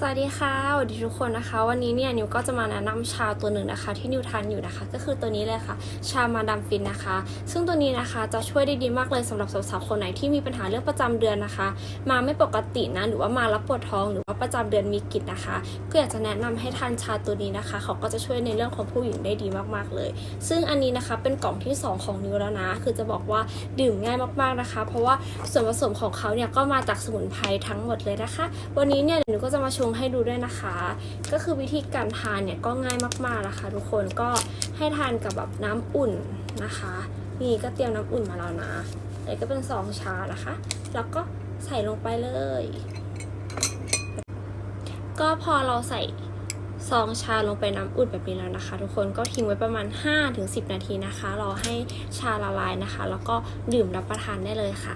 สวัสดีค่ะสวัสดีทุกคนนะคะ วันนี้เนี่ยนิวก็จะมาแนะนำชาตัวหนึ่งนะคะ ที่นิวทานอยู่นะคะ ก็คือตัวนี้เลยค่ะ ชามาดามฟินนะคะ ซึ่งตัวนี้นะคะจะช่วยได้ดีมากเลยสำหรับสาวๆคนไหนที่มีปัญหาเรื่องประจำเดือนนะคะ มาไม่ปกตินะหรือว่ามารับปวดท้องหรือ ประจำเดือนมีกลิ่นะคะ ก็อยากจะแนะนำให้ทานชาตัวนี้นะคะ เขาก็จะช่วยในเรื่องของผู้หญิงได้ดีมากๆเลย ซึ่งอันนี้นะคะเป็นกล่องที่ 2 ของนิวแล้วนะ คือจะบอกว่าดื่มง่ายมากๆนะคะ เพราะว่าส่วนผสมของเขาเนี่ยก็มาจากสมุนไพรทั้งหมดเลยนะคะ วันนี้เนี่ยเดี๋ยวนิวก็จะมาชงให้ดูด้วยนะคะ ก็คือวิธีการทานเนี่ยก็ง่ายมากๆนะคะ ทุกคนก็ให้ทานกับแบบน้ำอุ่นนะคะนี่ก็เตรียมน้ำอุ่นมาแล้วนะอันนี้ก็เป็นซองชานะคะ แล้วก็ใส่ลงไปเลย ก็พอเราใส่ซองชาลงไปน้ำอุ่นแบบนี้แล้วนะคะ ทุกคนก็ทิ้งไว้ประมาณ 5-10 นาทีนะคะ รอให้ชาละลายนะคะ แล้วก็ดื่มรับประทานได้เลยค่ะ